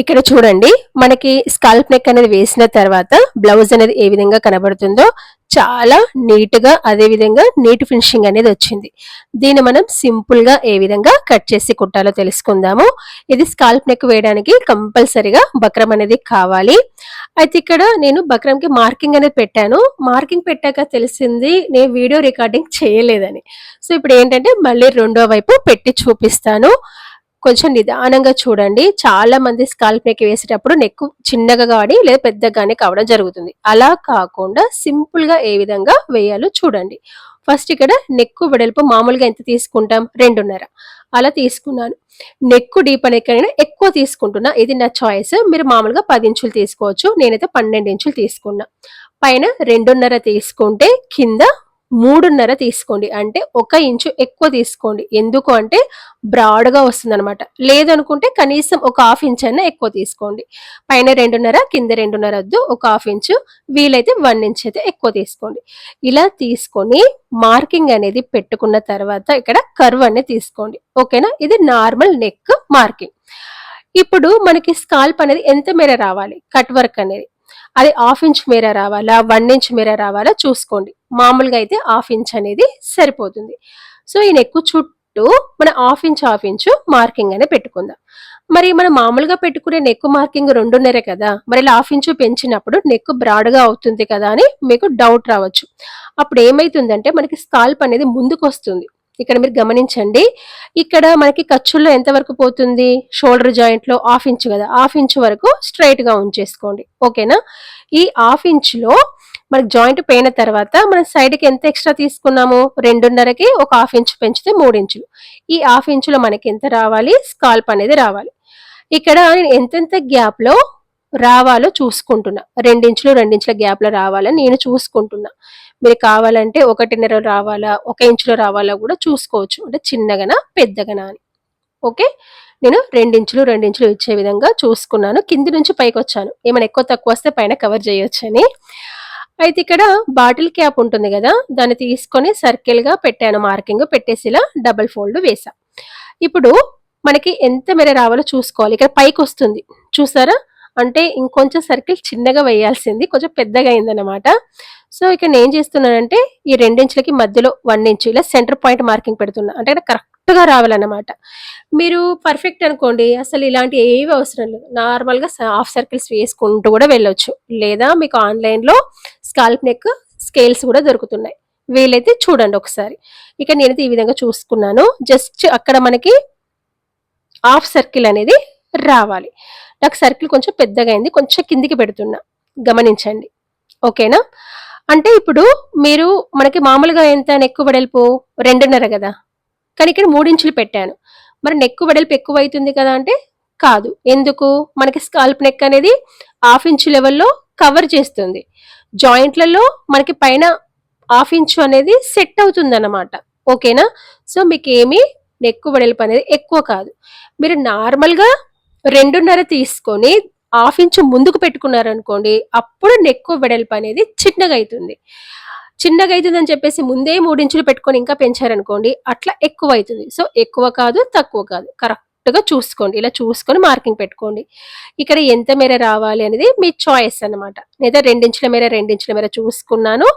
ఇక్కడ చూడండి మనకి స్కాల్ప్ నెక్ అనేది వేసిన తర్వాత బ్లౌజ్ అనేది ఏ విధంగా కనబడుతుందో చాలా నీట్గా అదే విధంగా నీట్ ఫినిషింగ్ అనేది వచ్చింది. దీన్ని మనం సింపుల్గా ఏ విధంగా కట్ చేసి కుట్టాలో తెలుసుకుందాము. ఇది స్కాల్ప్ నెక్ వేయడానికి కంపల్సరిగా బక్రం అనేది కావాలి. అయితే ఇక్కడ నేను బక్రంకి మార్కింగ్ అనేది పెట్టాను. మార్కింగ్ పెట్టాక తెలిసింది నేను వీడియో రికార్డింగ్ చేయలేదని. సో ఇప్పుడు ఏంటంటే మళ్ళీ రెండో వైపు పెట్టి చూపిస్తాను. కొంచెం నిదానంగా చూడండి. చాలా మంది స్కాల్ప్ నెక్ వేసేటప్పుడు నెక్ చిన్నగా కానీ లేదా పెద్దగానే కావడం జరుగుతుంది. అలా కాకుండా సింపుల్గా ఏ విధంగా వేయాలో చూడండి. ఫస్ట్ ఇక్కడ నెక్ వెడల్పు మామూలుగా ఎంత తీసుకుంటాం? రెండున్నర. అలా తీసుకున్నాను. నెక్ డీప్ అనే కన్నా ఎక్కువ తీసుకుంటున్నా. ఇది నా చాయిస్. మీరు మామూలుగా పది ఇంచులు తీసుకోవచ్చు. నేనైతే పన్నెండు ఇంచులు తీసుకున్నా. పైన రెండున్నర తీసుకుంటే కింద మూడున్నర తీసుకోండి. అంటే ఒక ఇంచు ఎక్కువ తీసుకోండి. ఎందుకు అంటే బ్రాడ్గా వస్తుంది అనమాట లేదనుకుంటే కనీసం ఒక హాఫ్ ఇంచ్ అయినా ఎక్కువ తీసుకోండి. పైన రెండున్నర కింద రెండున్నర వద్దు. ఒక హాఫ్ ఇంచు. వీలైతే వన్ ఇంచ్ అయితే ఎక్కువ తీసుకోండి. ఇలా తీసుకొని మార్కింగ్ అనేది పెట్టుకున్న తర్వాత ఇక్కడ కర్వ్ అనేది తీసుకోండి. ఓకేనా? ఇది నార్మల్ నెక్ మార్కింగ్. ఇప్పుడు మనకి స్కాల్ప్ అనేది ఎంత మేర రావాలి? కట్ వర్క్ అనేది. అది హాఫ్ ఇంచ్ మేర రావాలా వన్ ఇంచ్ మేర రావాలా చూసుకోండి. మామూలుగా అయితే హాఫ్ ఇంచ్ అనేది సరిపోతుంది. సో ఈ నెక్ చుట్టూ మన half inch half inch marking అనే పెట్టుకుందాం. మరి మనం మామూలుగా పెట్టుకునే నెక్ మార్కింగ్ రెండున్నరే కదా మరి ఇలా హాఫ్ ఇంచు పెంచినప్పుడు నెక్ బ్రాడ్గా అవుతుంది కదా అని మీకు డౌట్ రావచ్చు. అప్పుడు ఏమైతుందంటే మనకి స్కాల్ప్ అనేది ముందుకు వస్తుంది ఇక్కడ మీరు గమనించండి. ఇక్కడ మనకి ఖర్చుల్లో ఎంత వరకు పోతుంది? షోల్డర్ జాయింట్లో హాఫ్ ఇంచ్ కదా హాఫ్ ఇంచ్ వరకు స్ట్రైట్గా ఉంచేసుకోండి. ఓకేనా? ఈ హాఫ్ ఇంచ్లో మనకి జాయింట్ పోయిన తర్వాత మనం సైడ్కి ఎంత ఎక్స్ట్రా తీసుకున్నాము? రెండున్నరకి ఒక హాఫ్ ఇంచ్ పెంచితే మూడు ఇంచులు. ఈ హాఫ్ ఇంచులో మనకి ఎంత రావాలి? స్కాల్ప్ అనేది రావాలి. ఇక్కడ నేను ఎంతెంత గ్యాప్లో రావాలో చూసుకుంటున్నా. రెండించులు రెండించుల గ్యాప్లో రావాలని నేను చూసుకుంటున్నా. మీరు కావాలంటే ఒకటిన్నర రావాలా ఒక ఇంచులో రావాలా కూడా చూసుకోవచ్చు. అంటే చిన్నగనా పెద్దగనా అని. ఓకే? నేను రెండించులు రెండించులు ఇచ్చే విధంగా చూసుకున్నాను. కింది నుంచి పైకి వచ్చాను. ఏమైనా ఎక్కువ తక్కువ వస్తే పైన కవర్ చేయొచ్చని. అయితే ఇక్కడ బాటిల్ క్యాప్ ఉంటుంది కదా దాన్ని తీసుకొని సర్కిల్గా పెట్టాను మార్కింగ్ పెట్టేసి ఇలా డబల్ ఫోల్డ్ వేసా ఇప్పుడు మనకి ఎంత మేర రావాలో చూసుకోవాలి. ఇక్కడ పైకి వస్తుంది. చూసారా? అంటే ఇంకొంచెం సర్కిల్ చిన్నగా వేయాల్సింది కొంచెం పెద్దగా అయిందనమాట సో ఇక్కడ నేను ఏం చేస్తున్నానంటే ఈ రెండించులకి మధ్యలో వన్ ఇంచ్ ఇలా సెంటర్ పాయింట్ మార్కింగ్ పెడుతున్నా. అంటే ఇక్కడ కరెక్ట్గా రావాలన్నమాట. మీరు పర్ఫెక్ట్ అనుకోండి అసలు ఇలాంటి ఏవి అవసరం లేదు. నార్మల్గా హాఫ్ సర్కిల్స్ వేసుకుంటూ కూడా వెళ్ళొచ్చు. లేదా మీకు ఆన్లైన్లో స్కాల్ప్ నెక్ స్కేల్స్ కూడా దొరుకుతున్నాయి. వీలైతే చూడండి ఒకసారి. ఇక నేనైతే ఈ విధంగా చూసుకున్నాను. జస్ట్ అక్కడ మనకి హాఫ్ సర్కిల్ అనేది రావాలి. నాకు సర్కిల్ కొంచెం పెద్దగా అయింది కొంచెం కిందికి పెడుతున్నా. గమనించండి. ఓకేనా? అంటే ఇప్పుడు మీరు మనకి మామూలుగా ఎంత నెక్కు వెడల్పు? రెండున్నర కదా? కానీ ఇక్కడ మూడించులు పెట్టాను. మరి నెక్కు వెడల్పు ఎక్కువ అవుతుంది కదా అంటే కాదు. ఎందుకు? మనకి స్కాల్ప్ నెక్ అనేది హాఫ్ ఇంచు లెవెల్లో కవర్ చేస్తుంది. జాయింట్లలో మనకి పైన హాఫ్ ఇంచు అనేది సెట్ అవుతుంది అన్నమాట ఓకేనా? సో మీకు ఏమి నెక్కు వెడల్పు అనేది ఎక్కువ కాదు. మీరు నార్మల్గా రెండున్నర తీసుకొని హాఫ్ ఇంచు ముందుకు పెట్టుకున్నారనుకోండి అప్పుడు నెక్కు వెడల్పు అనేది చిన్నగా అవుతుంది చిన్నగా అవుతుంది అని చెప్పేసి ముందే మూడు ఇంచులు పెట్టుకొని ఇంకా పెంచారనుకోండి అట్లా ఎక్కువ అవుతుంది సో ఎక్కువ కాదు తక్కువ కాదు. కరెక్ట్గా చూసుకోండి. ఇలా చూసుకొని మార్కింగ్ పెట్టుకోండి. ఇక్కడ ఎంత మేర రావాలి అనేది మీ చాయిస్ అన్నమాట. లేదా రెండించుల మేర రెండించుల మేర చూసుకున్నాను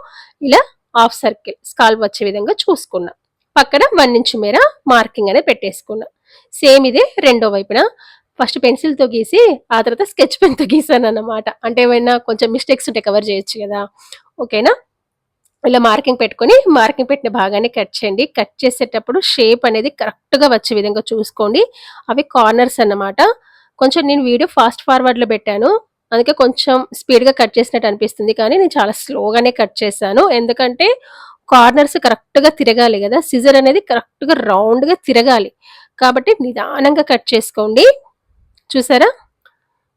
ఇలా హాఫ్ సర్కిల్ స్కాల్ప్ వచ్చే విధంగా చూసుకున్నా. పక్కన వన్ ఇంచు మేర మార్కింగ్ అనేది పెట్టేసుకున్నా. సేమ్ ఇదే రెండో వైపున. ఫస్ట్ పెన్సిల్తో గీసి ఆ తర్వాత స్కెచ్ పెన్తో గీసాను అన్నమాట అంటే ఏమైనా కొంచెం మిస్టేక్స్ ఉంటే కవర్ చేయొచ్చు కదా. ఓకేనా? ఇలా మార్కింగ్ పెట్టుకొని మార్కింగ్ పెట్టిన భాగాన్ని కట్ చేయండి. కట్ చేసేటప్పుడు షేప్ అనేది కరెక్ట్గా వచ్చే విధంగా చూసుకోండి. అవి కార్నర్స్ అన్నమాట. కొంచెం నేను వీడియో ఫాస్ట్ ఫార్వర్డ్లో పెట్టాను. అందుకే కొంచెం స్పీడ్గా కట్ చేసినట్టు అనిపిస్తుంది. కానీ నేను చాలా స్లోగానే కట్ చేశాను. ఎందుకంటే కార్నర్స్ కరెక్ట్గా తిరగాలి కదా. సిజర్ అనేది కరెక్ట్గా రౌండ్గా తిరగాలి. కాబట్టి నిదానంగా కట్ చేసుకోండి. చూసారా?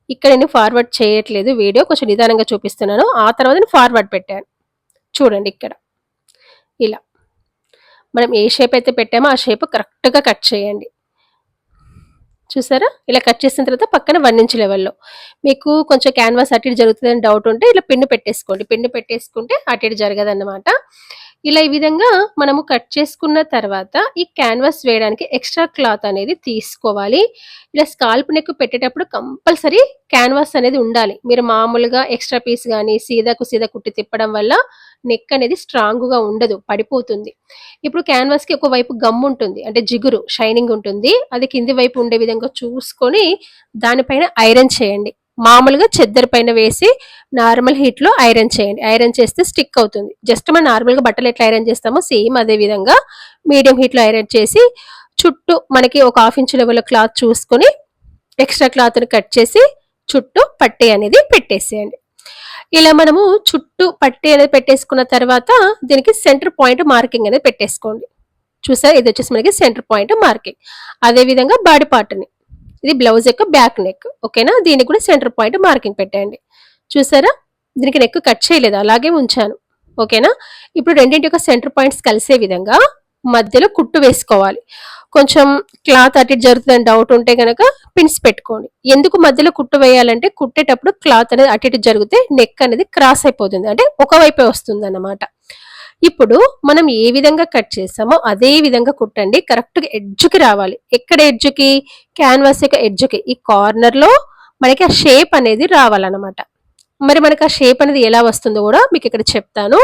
ఇక్కడ నేను ఫార్వర్డ్ చేయట్లేదు వీడియో కొంచెం నిదానంగా చూపిస్తున్నాను. ఆ తర్వాత నేను ఫార్వర్డ్ పెట్టాను. చూడండి ఇక్కడ. ఇలా. మనం ఏ షేప్ అయితే పెట్టామో ఆ షేప్ కరెక్ట్గా కట్ చేయండి. చూసారా? ఇలా కట్ చేసిన తర్వాత పక్కన వన్ ఇంచ్ లెవెల్లో మీకు కొంచెం క్యాన్వాస్ అటు జరుగుతుందని డౌట్ ఉంటే ఇలా పిన్ను పెట్టేసుకోండి. పిన్ను పెట్టేసుకుంటే అటు జరగదన్నమాట. ఇలా ఈ విధంగా మనము కట్ చేసుకున్న తర్వాత ఈ క్యాన్వాస్ వేయడానికి ఎక్స్ట్రా క్లాత్ అనేది తీసుకోవాలి. ఇలా స్కాల్ప్ నెక్ పెట్టేటప్పుడు కంపల్సరీ క్యాన్వాస్ అనేది ఉండాలి. మీరు మామూలుగా ఎక్స్ట్రా పీస్ కానీ సీదాకు సీదా కుట్టి తిప్పడం వల్ల నెక్ అనేది స్ట్రాంగ్గా ఉండదు పడిపోతుంది. ఇప్పుడు క్యాన్వాస్కి ఒకవైపు ఒక వైపు గమ్ ఉంటుంది అంటే జిగురు షైనింగ్ ఉంటుంది. అది కింది వైపు ఉండే విధంగా చూసుకొని దానిపైన ఐరన్ చేయండి. మామూలుగా చెద్దర పైన వేసి నార్మల్ హీట్లో ఐరన్ చేయండి. ఐరన్ చేస్తే స్టిక్ అవుతుంది. జస్ట్ మనం నార్మల్గా బట్టలు ఎట్లా ఐరన్ చేస్తామో సేమ్ అదే విధంగా మీడియం హీట్లో ఐరన్ చేసి చుట్టూ మనకి ఒక హాఫ్ ఇంచ్ లెవెల్ క్లాత్ చూసుకొని ఎక్స్ట్రా క్లాత్ని కట్ చేసి చుట్టూ పట్టీ అనేది పెట్టేసేయండి. ఇలా మనము చుట్టూ పట్టీ అనేది పెట్టేసుకున్న తర్వాత దీనికి సెంటర్ పాయింట్ మార్కింగ్ అనేది పెట్టేసుకోండి. చూసారు? ఇది వచ్చేసి మనకి సెంటర్ పాయింట్ మార్కింగ్. అదే విధంగా బాడీ పార్ట్ని ఇది బ్లౌజ్ యొక్క బ్యాక్ నెక్ ఓకేనా? దీనికి కూడా సెంటర్ పాయింట్ మార్కింగ్ పెట్టండి చూసారా? దీనికి నెక్ కట్ చేయలేదు అలాగే ఉంచాను ఓకేనా? ఇప్పుడు రెండింటి యొక్క సెంటర్ పాయింట్స్ కలిసే విధంగా మధ్యలో కుట్టు వేసుకోవాలి. కొంచెం క్లాత్ అటు ఇటు జరుగుతుందని డౌట్ ఉంటే కనుక పిన్స్ పెట్టుకోండి. ఎందుకు మధ్యలో కుట్టు వేయాలంటే కుట్టేటప్పుడు క్లాత్ అనేది అటు ఇటు జరిగితే నెక్ అనేది క్రాస్ అయిపోతుంది. అంటే ఒకవైపే వస్తుంది అన్నమాట ఇప్పుడు మనం ఏ విధంగా కట్ చేసామో అదే విధంగా కుట్టండి. కరెక్ట్గా ఎడ్జ్కి రావాలి. ఎక్కడ ఎడ్జ్కి? క్యాన్వాస్ యొక్క ఎడ్జ్కి. ఈ కార్నర్లో మనకి ఆ షేప్ అనేది రావాలన్నమాట. మరి మనకి ఆ షేప్ అనేది ఎలా వస్తుందో కూడా మీకు ఇక్కడ చెప్తాను.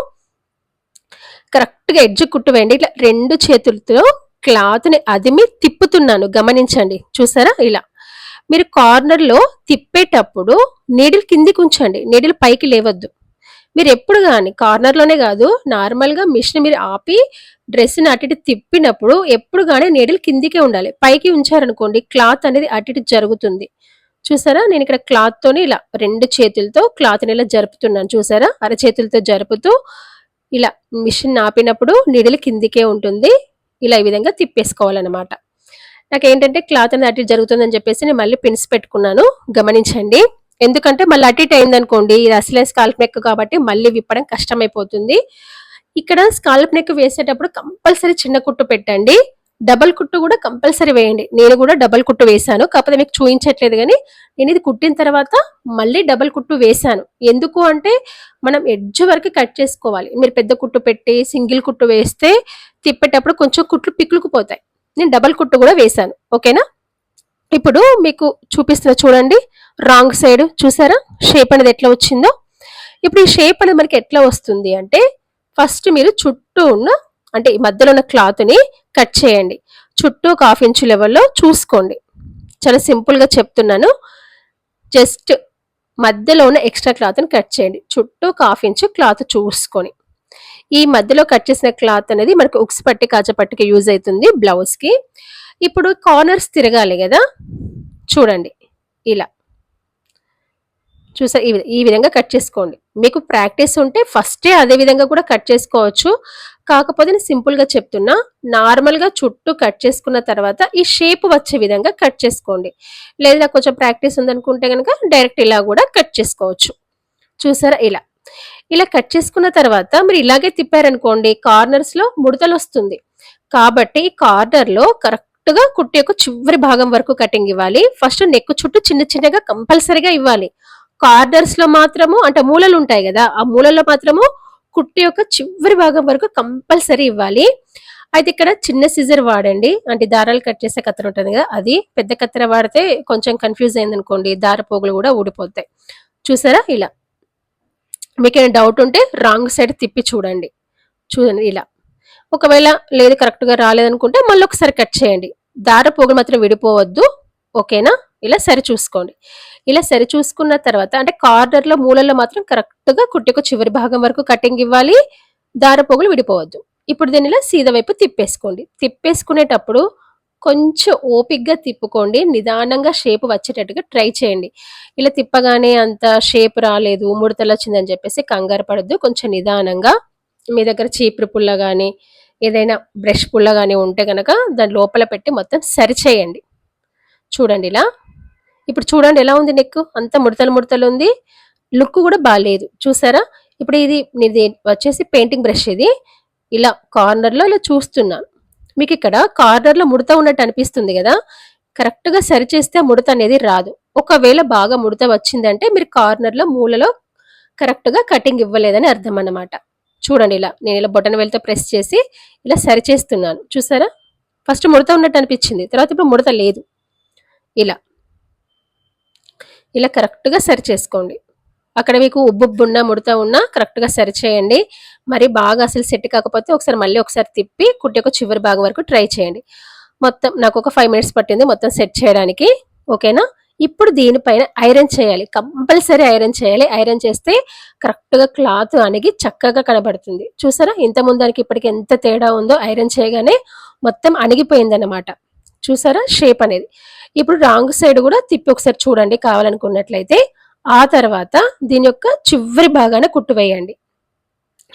కరెక్ట్గా ఎడ్జ్ కుట్టువేయండి ఇట్లా రెండు చేతులతో క్లాత్ని అదిమి తిప్పుతున్నాను. గమనించండి. చూసారా? ఇలా. మీరు కార్నర్లో తిప్పేటప్పుడు నీడిల్ కిందికి ఉంచండి. నీడిల్ పైకి లేవద్దు. మీరు ఎప్పుడు కానీ కార్నర్లోనే కాదు నార్మల్గా మిషన్ మీరు ఆపి డ్రెస్ని అటు ఇటు తిప్పినప్పుడు ఎప్పుడు కానీ నీడిల్ కిందికే ఉండాలి. పైకి ఉంచారనుకోండి క్లాత్ అనేది అటు ఇటు జరుగుతుంది. చూసారా? నేను ఇక్కడ క్లాత్తోని ఇలా రెండు చేతులతో క్లాత్ని ఇలా జరుపుతున్నాను. చూసారా? అరచేతులతో జరుపుతూ ఇలా మిషన్ ఆపినప్పుడు నీడిల్ కిందికే ఉంటుంది. ఇలా ఈ విధంగా తిప్పేసుకోవాలన్నమాట. నాకు ఏంటంటే క్లాత్ అనేది అటు ఇటు జరుగుతుందని చెప్పేసి నేను మళ్ళీ పిన్స్ పెట్టుకున్నాను. గమనించండి. ఎందుకంటే మళ్ళీ అటు ఇటు అయిందనుకోండి ఇది అసలే స్కాల్ప్ నెక్ కాబట్టి మళ్ళీ విప్పడం కష్టమైపోతుంది. ఇక్కడ స్కాల్ప్ నెక్ వేసేటప్పుడు కంపల్సరీ చిన్న కుట్టు పెట్టండి. డబల్ కుట్టు కూడా కంపల్సరీ వేయండి. నేను కూడా డబల్ కుట్టు వేశాను. కాకపోతే మీకు చూపించట్లేదు కానీ నేను ఇది కుట్టిన తర్వాత మళ్ళీ డబల్ కుట్టు వేశాను. ఎందుకు అంటే మనం ఎడ్జ్ వరకు కట్ చేసుకోవాలి. మీరు పెద్ద కుట్టు పెట్టి సింగిల్ కుట్టు వేస్తే తిప్పేటప్పుడు కొంచెం కుట్లు పిక్కులుకుపోతాయి నేను డబల్ కుట్టు కూడా వేశాను. ఓకేనా? ఇప్పుడు మీకు చూపిస్తున్న చూడండి. రాంగ్ సైడ్ చూసారా? షేప్ అనేది ఎట్లా వచ్చిందో? ఇప్పుడు ఈ షేప్ అనేది మనకి ఎట్లా వస్తుంది అంటే ఫస్ట్ మీరు చుట్టూ ఉన్న అంటే ఈ మధ్యలో ఉన్న క్లాత్ని కట్ చేయండి. చుట్టూ ఒక హాఫ్ ఇంచ్ లెవెల్లో చూసుకోండి. చాలా సింపుల్గా చెప్తున్నాను. జస్ట్ మధ్యలో ఉన్న ఎక్స్ట్రా క్లాత్ని కట్ చేయండి. చుట్టూ ఒక హాఫ్ ఇంచ్ క్లాత్ చూసుకొని. ఈ మధ్యలో కట్ చేసిన క్లాత్ అనేది మనకు ఉక్స్ పట్టి కాచ పట్టికి యూజ్ అవుతుంది బ్లౌజ్కి ఇప్పుడు కార్నర్స్ తిరగాలి కదా? చూడండి. ఇలా. చూసా ఈ ఈ విధంగా కట్ చేసుకోండి. మీకు ప్రాక్టీస్ ఉంటే ఫస్టే అదే విధంగా కూడా కట్ చేసుకోవచ్చు. కాకపోతే నేను సింపుల్గా చెప్తున్నా నార్మల్గా చుట్టూ కట్ చేసుకున్న తర్వాత ఈ షేప్ వచ్చే విధంగా కట్ చేసుకోండి. లేదా నాకు కొంచెం ప్రాక్టీస్ ఉందనుకుంటే కనుక డైరెక్ట్ ఇలా కూడా కట్ చేసుకోవచ్చు. చూసారా ఇలా. ఇలా కట్ చేసుకున్న తర్వాత మీరు ఇలాగే తిప్పారనుకోండి కార్నర్స్లో ముడతలు వస్తుంది. కాబట్టి ఈ కార్నర్లో కరెక్ట్గా కుట్టి యొక్క చివరి భాగం వరకు కటింగ్ ఇవ్వాలి. ఫస్ట్ నెక్ చుట్టూ చిన్న చిన్నగా కంపల్సరీగా ఇవ్వాలి. కార్నర్స్లో మాత్రము అంటే మూలలు ఉంటాయి కదా ఆ మూలల్లో మాత్రము కుట్టు యొక్క చివరి భాగం వరకు కంపల్సరీ ఇవ్వాలి. అయితే ఇక్కడ చిన్న సిజర్ వాడండి. అంటే దారాలు కట్ చేసే కత్తెర ఉంటుంది కదా అది పెద్ద కత్తెర వాడితే కొంచెం కన్ఫ్యూజ్ అయింది అనుకోండి దార పోగులు కూడా ఊడిపోతాయి. చూసారా? ఇలా. మీకు డౌట్ ఉంటే రాంగ్ సైడ్ తిప్పి చూడండి. చూడండి ఇలా. ఒకవేళ లేదు కరెక్ట్గా రాలేదనుకుంటే మళ్ళీ ఒకసారి కట్ చేయండి. దార పోగులు మాత్రం విడిపోవద్దు. ఓకేనా? ఇలా సరి చూసుకోండి. ఇలా సరి చూసుకున్న తర్వాత అంటే కార్నర్లో మూలల్లో మాత్రం కరెక్ట్గా కుట్టెకు చివరి భాగం వరకు కటింగ్ ఇవ్వాలి. దారపోగులు విడిపోవద్దు. ఇప్పుడు దీన్ని ఇలా సీద వైపు తిప్పేసుకోండి. తిప్పేసుకునేటప్పుడు కొంచెం ఓపిక్గా తిప్పుకోండి. నిదానంగా షేప్ వచ్చేటట్టుగా ట్రై చేయండి. ఇలా తిప్పగానే అంత షేప్ రాలేదు ముడతలు వచ్చిందని చెప్పేసి కంగారు పడద్దు. కొంచెం నిదానంగా మీ దగ్గర చీపురు పుల్ల కానీ ఏదైనా బ్రష్ పుల్ల కానీ ఉంటే కనుక దాని లోపల పెట్టి మొత్తం సరిచేయండి చూడండి ఇలా. ఇప్పుడు చూడండి ఎలా ఉంది నెక్ అంత ముడతలు ముడతలు ఉంది. లుక్ కూడా బాగాలేదు చూసారా? ఇప్పుడు ఇది ఇది వచ్చేసి పెయింటింగ్ బ్రష్ ఇది. ఇలా కార్నర్లో ఇలా చూస్తున్నాను మీకు ఇక్కడ కార్నర్లో ముడత ఉన్నట్టు అనిపిస్తుంది కదా? కరెక్ట్గా సరి చేస్తే ముడత అనేది రాదు. ఒకవేళ బాగా ముడత వచ్చిందంటే మీరు కార్నర్లో మూలలో కరెక్ట్గా కటింగ్ ఇవ్వలేదని అర్థం అన్నమాట. చూడండి ఇలా. నేను ఇలా బొటన వెళ్తే ప్రెస్ చేసి ఇలా సరి చేస్తున్నాను. చూసారా? ఫస్ట్ ముడత ఉన్నట్టు అనిపించింది. తర్వాత ఇప్పుడు ముడత లేదు. ఇలా. ఇలా కరెక్ట్గా సరి చేసుకోండి. అక్కడ మీకు ఉబ్బుబ్బు ఉన్నా ముడత ఉన్నా కరెక్ట్గా సరి చేయండి. మరి బాగా అసలు సెట్ కాకపోతే ఒకసారి మళ్ళీ ఒకసారి తిప్పి కుట్టి యొక్క చివరి భాగం వరకు ట్రై చేయండి. మొత్తం నాకు ఒక ఫైవ్ మినిట్స్ పట్టింది మొత్తం సెట్ చేయడానికి. ఓకేనా? ఇప్పుడు దీనిపైన ఐరన్ చేయాలి. కంపల్సరీ ఐరన్ చేయాలి. ఐరన్ చేస్తే కరెక్ట్గా క్లాత్ అణిగి చక్కగా కనబడుతుంది. చూసారా? ఇంత ముందానికి ఇప్పటికి ఎంత తేడా ఉందో ఐరన్ చేయగానే మొత్తం అణిగిపోయిందన్నమాట. చూసారా? షేప్ అనేది. ఇప్పుడు రాంగ్ సైడ్ కూడా తిప్పి ఒకసారి చూడండి కావాలనుకున్నట్లయితే. ఆ తర్వాత దీని యొక్క చివరి భాగాన కుట్టు వేయండి.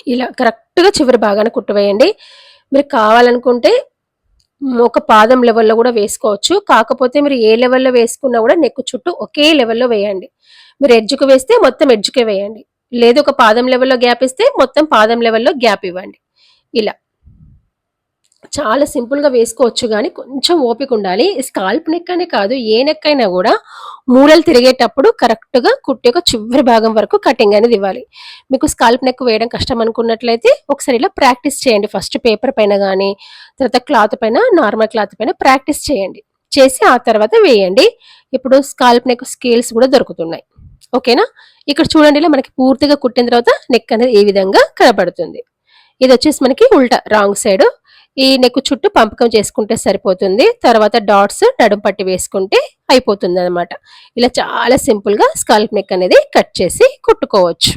ఇలా కరెక్ట్గా చివరి భాగాన కుట్టు వేయండి. మీరు కావాలనుకుంటే ఒక పాదం లెవెల్లో కూడా వేసుకోవచ్చు. కాకపోతే మీరు ఏ లెవెల్లో వేసుకున్నా కూడా నెక్కు చుట్టూ ఒకే లెవెల్లో వేయండి. మీరు ఎడ్జ్కు వేస్తే మొత్తం ఎడ్జ్కే వేయండి. లేదు ఒక పాదం లెవెల్లో గ్యాప్ ఇస్తే మొత్తం పాదం లెవెల్లో గ్యాప్ ఇవ్వండి. ఇలా. చాలా సింపుల్గా వేసుకోవచ్చు కానీ కొంచెం ఓపిక ఉండాలి. స్కాల్ప్ నెక్ అనే కాదు ఏ నెక్ అయినా కూడా మూలలు తిరిగేటప్పుడు కరెక్ట్గా కుట్టి యొక్క చివరి భాగం వరకు కటింగ్ అనేది ఇవ్వాలి. మీకు స్కాల్ప్ నెక్ వేయడం కష్టం అనుకున్నట్లయితే ఒకసారి ఇలా ప్రాక్టీస్ చేయండి. ఫస్ట్ పేపర్ పైన కానీ తర్వాత క్లాత్ పైన నార్మల్ క్లాత్ పైన ప్రాక్టీస్ చేయండి. చేసి ఆ తర్వాత వేయండి. ఇప్పుడు స్కాల్ప్ నెక్ స్కేల్స్ కూడా దొరుకుతున్నాయి. ఓకేనా? ఇక్కడ చూడండి ఇలా మనకి పూర్తిగా కుట్టిన తర్వాత నెక్ అనేది ఏ విధంగా కనబడుతుంది. ఇది వచ్చేసి మనకి ఉల్టా రాంగ్ సైడ్ ఈ నెక్ చుట్టూ పంపకం చేసుకుంటే సరిపోతుంది. తర్వాత డాట్స్ నడుం పట్టి వేసుకుంటే అయిపోతుంది అనమాట ఇలా చాలా సింపుల్గా స్కాల్ప్ నెక్ అనేది కట్ చేసి కుట్టుకోవచ్చు.